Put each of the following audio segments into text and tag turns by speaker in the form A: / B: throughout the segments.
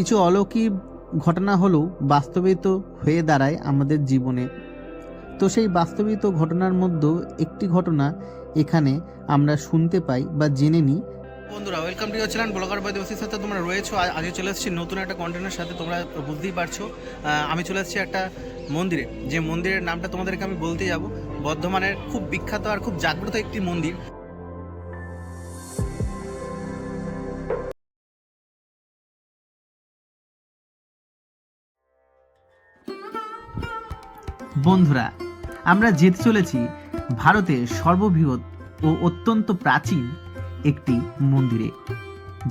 A: কিছু অলৌকিক ঘটনা হলেও বাস্তবিত হয়ে দাঁড়ায় আমাদের জীবনে। তো সেই বাস্তবিত ঘটনার মধ্যেও একটি ঘটনা এখানে আমরা শুনতে পাই বা জেনে নিই।
B: বন্ধুরা ওয়েলকাম টু ইউর ব্লগার বাই দিবসের সাথে তোমরা রয়েছো। আজ- আজকে চলে এসেছি নতুন একটা কন্টেন্টের সাথে, তোমরা বুঝতেই পারছ। আমি চলে এসেছি একটা মন্দিরে। যে মন্দিরের নামটা তোমাদেরকে আমি বলতে যাব, বর্ধমানের খুব বিখ্যাত আর খুব জাগ্রত একটি মন্দির।
A: বন্ধুরা, আমরা যেতে চলেছি ভারতের সর্ববৃহৎ ও অত্যন্ত প্রাচীন একটি মন্দিরে,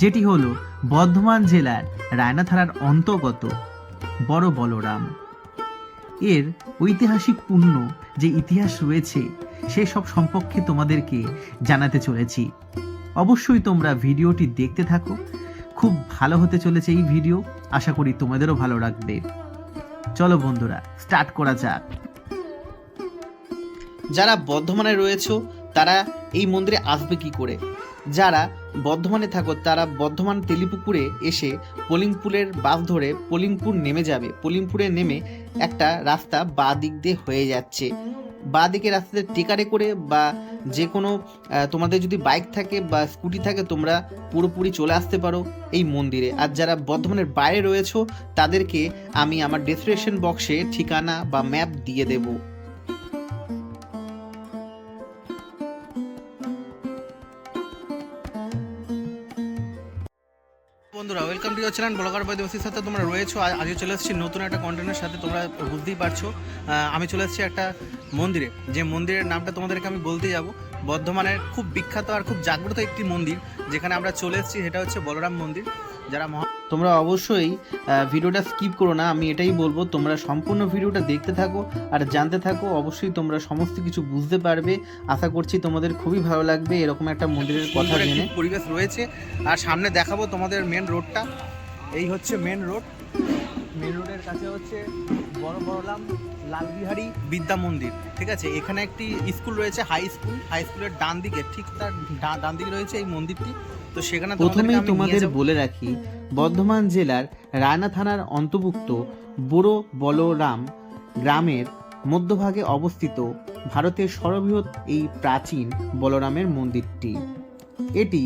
A: যেটি হলো বর্ধমান জেলার রায়না থানার অন্তর্গত বড় বলরাম। এর ঐতিহাসিক পূর্ণ যে ইতিহাস রয়েছে সেসব সম্পর্কে তোমাদেরকে জানাতে চলেছি। অবশ্যই তোমরা ভিডিওটি দেখতে থাকো, খুব ভালো হতে চলেছে এই ভিডিও, আশা করি তোমাদেরও ভালো লাগবে। চলো বন্ধুরা স্টার্ট করা যাক।
B: যারা বর্ধমানে রয়েছো, তারা এই মন্দিরে আসবে কি করে? যারা বর্ধমানে থাকো, তারা বর্ধমান তেলিপুকুরে এসে পলিমপুরের বাস ধরে পলিমপুর নেমে যাবে। পলিমপুরে নেমে একটা রাস্তা বা দিক দিয়ে হয়ে যাচ্ছে। বা দিকে রাস্তাতে টেকারে করে বা যে কোনো তোমাদের যদি বাইক থাকে বা স্কুটি থাকে, তোমরা পুরোপুরি চলে আসতে পারো এই মন্দিরে। আর যারা বর্ধমানের বাইরে রয়েছো, তাদেরকে আমি আমার ডেসক্রিপশন বক্সে ঠিকানা বা ম্যাপ দিয়ে দেবো। Welcome to your channel blogger by দিবসের সাথে তোমরা রয়েছো। আজও চলে এসেছি নতুন একটা কন্টেন্টের সাথে, তোমরা বুঝতেই পারছ। আমি চলে এসেছি একটা মন্দিরে। যে মন্দিরের নামটা তোমাদেরকে আমি বলতে যাব বর্ধমানের খুব বিখ্যাত আর খুব জাগ্রত একটি মন্দির যেখানে আমরা চলে এসেছি সেটা হচ্ছে বলরাম মন্দির যারা মহা তোমরা অবশ্যই ভিডিওটা স্কিপ করো না আমি এটাই বলব তোমরা সম্পূর্ণ ভিডিওটা দেখতে থাকো আর জানতে থাকো অবশ্যই তোমরা সমস্ত কিছু বুঝতে পারবে। আশা করছি তোমাদের খুবই ভালো লাগবে এরকম একটা মন্দিরের কথা জেনে। পরিবেশ রয়েছে। আর সামনে দেখাবো তোমাদের মেন রোডটা এই হচ্ছে মেন রোড মেন রোডের কাছে হচ্ছে বড় বড়লাম লালবিহারি বিদ্যা মন্দির ঠিক আছে? এখানে একটি স্কুল রয়েছে হাই স্কুল হাই স্কুলের ডান দিকে ঠিক তার ডান দিকে রয়েছে এই মন্দিরটি। তো সেখানে
A: প্রথমেই তোমাদের বলে রাখি বর্ধমান জেলার রায়না থানার অন্তর্ভুক্ত বুড়ো বলরাম গ্রামের মধ্যভাগে অবস্থিত ভারতের সর্ববৃহৎ এই প্রাচীন বলরামের মন্দিরটি। এটি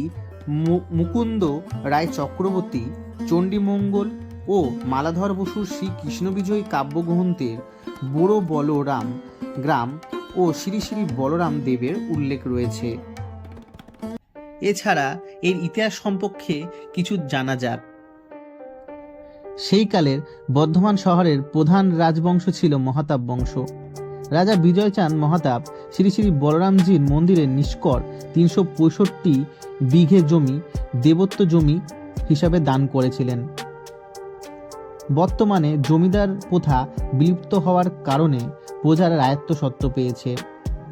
A: মুকুন্দ রায় চক্রবর্তী চণ্ডীমঙ্গল ও মালাধর বসুর শ্রী কৃষ্ণবিজয়ী কাব্যগ্রন্থের বুড়ো বলরাম গ্রাম ও শ্রী শ্রী বলরাম দেবের উল্লেখ রয়েছে। এছাড়া এর ইতিহাস সম্পর্কে কিছু জানা যাক। সেই কালের বর্ধমান শহরের প্রধান রাজবংশ ছিল মহাতাব বংশ। রাজা বিজয়চাঁদ মহাতাব শ্রী শ্রী বলরামজির মন্দিরের নিষ্কর তিনশো পঁয়ষট্টি বিঘে জমি দেবত্ব জমি হিসাবে দান করেছিলেন। বর্তমানে জমিদার প্রথা বিলুপ্ত হওয়ার কারণে প্রজার রায়ত্ব সত্ত্ব পেয়েছে।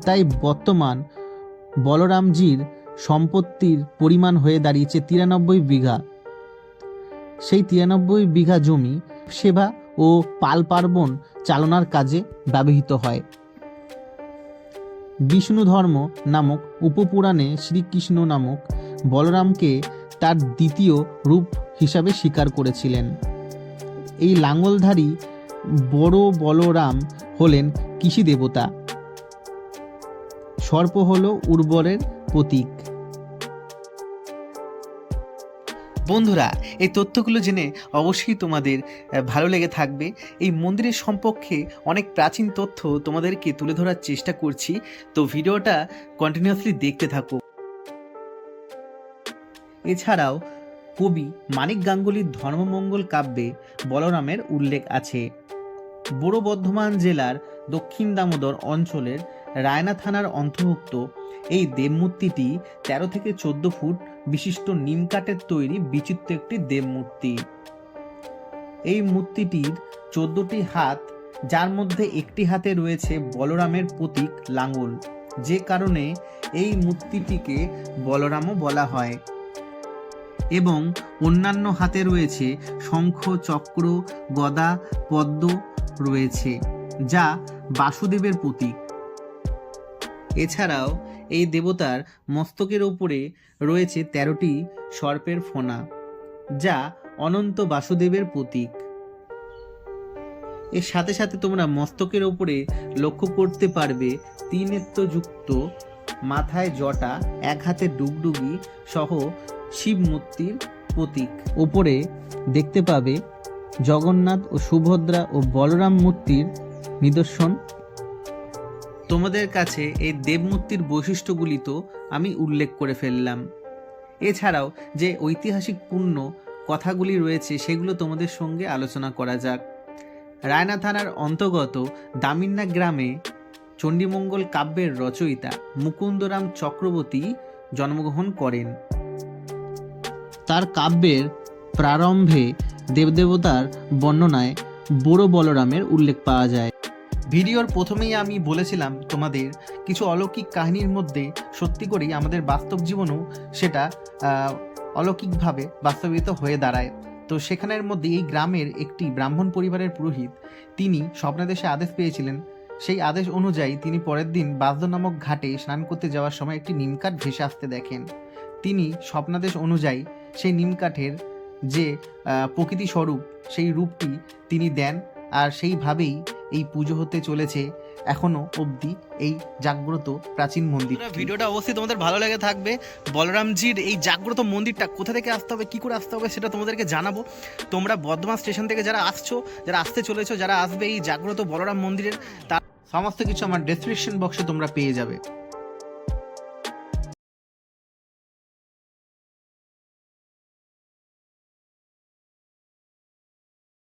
A: তাই বর্তমান বলরামজির সম্পত্তির পরিমাণ হয়ে দাঁড়িয়েছে তিরানব্বই বিঘা। সেই তিরানব্বই বিঘা জমি সেবা ও পাল পার্বণ চালনার কাজে ব্যবহৃত হয়। বিষ্ণু ধর্ম নামক উপপুরাণে শ্রীকৃষ্ণ নামক বলরামকে তার দ্বিতীয় রূপ হিসাবে স্বীকার করেছিলেন। এই লাঙ্গলধারী বড় বলরাম হলেন কৃষি দেবতা। সর্প হল উর্বরের প্রতীক। বন্ধুরা, এই তথ্যগুলো জেনে অবশ্যই তোমাদের ভালো লেগে থাকবে। এই মন্দিরের সম্পর্কে অনেক প্রাচীন তথ্য তোমাদেরকে তুলে ধরার চেষ্টা করছি। তো ভিডিওটা কন্টিনিউয়াসলি দেখতে থাকো। এছাড়াও কবি মানিক গাঙ্গুলির ধর্মমঙ্গল কাব্যে বলরামের উল্লেখ আছে। বুড়ো বর্ধমান জেলার দক্ষিণ দামোদর অঞ্চলের রায়না থানার অন্তর্ভুক্ত এই দেবমূর্তিটি তেরো থেকে চোদ্দ ফুট বিশিষ্ট নিমকাঠের তৈরি বিচিত্র একটি দেবমূর্তি। এই মূর্তিটির চোদ্দটি হাত, যার মধ্যে একটি হাতে রয়েছে বলরামের প্রতীক লাঙ্গল যে কারণে এই মূর্তিটিকে বলরামও বলা হয়। এবং অন্যান্য হাতে রয়েছে শঙ্খ, চক্র, গদা, পদ্ম রয়েছে, যা বাসুদেবের প্রতীক। এছাড়াও এই দেবতার মস্তকের ওপরে রয়েছে তেরোটি সর্পের ফোনা, যা অনন্ত বাসুদেবের প্রতীক। এর সাথে সাথে তোমরা মস্তকের ওপরে লক্ষ্য করতে পারবে তিনেত্রযুক্ত মাথায় জটা, এক হাতে ডুগডুগি সহ শিব মূর্তির প্রতীক। ওপরে দেখতে পাবে জগন্নাথ ও সুভদ্রা ও বলরাম মূর্তির নিদর্শন। তোমাদের কাছে এই দেবমূর্তির বৈশিষ্ট্যগুলি তো আমি উল্লেখ করে ফেললাম। এছাড়াও যে ঐতিহাসিক পূর্ণ কথাগুলি রয়েছে, সেগুলো তোমাদের সঙ্গে আলোচনা করা যাক। রায়না থানার অন্তর্গত দামিন্না গ্রামে চণ্ডীমঙ্গল কাব্যের রচয়িতা মুকুন্দরাম চক্রবর্তী জন্মগ্রহণ করেন। তার কাব্যের প্রারম্ভে দেবদেবতার বর্ণনায় বড় বলরামের উল্লেখ পাওয়া যায়। ভিডিওর প্রথমেই আমি বলেছিলাম তোমাদের কিছু অলৌকিক কাহিনীর মধ্যে সত্যি করেই আমাদের বাস্তব জীবনও সেটা অলৌকিকভাবে বাস্তবিত হয়ে দাঁড়ায়। তো সেখানের মধ্যে এই গ্রামের একটি ব্রাহ্মণ পরিবারের পুরোহিত, তিনি স্বপ্নাদেশে আদেশ পেয়েছিলেন। সেই আদেশ অনুযায়ী তিনি পরের দিন বাজদ নামক ঘাটে স্নান করতে যাওয়ার সময় একটি নিমকাঠ ভেসে আসতে দেখেন। তিনি স্বপ্নাদেশ অনুযায়ী সেই নিমকাঠের যে আহ, প্রকৃতি স্বরূপ সেই রূপটি তিনি দেন আর সেইভাবেই এই পুজো হতে চলেছে এখনও অবধি এই জাগ্রত প্রাচীন মন্দির
B: ভিডিওটা অবশ্যই তোমাদের ভালো লেগে থাকবে। বলরামজির এই জাগ্রত মন্দিরটা কোথা থেকে আসতে হবে কি করে আসতে হবে সেটা তোমাদেরকে জানাব। তোমরা বর্ধমান স্টেশন থেকে যারা আসছো যারা আসতে চলেছো যারা আসবে এই জাগ্রত বলরাম মন্দিরের তার
A: সমস্ত কিছু আমার ডেসক্রিপশন বক্সে তোমরা পেয়ে যাবে।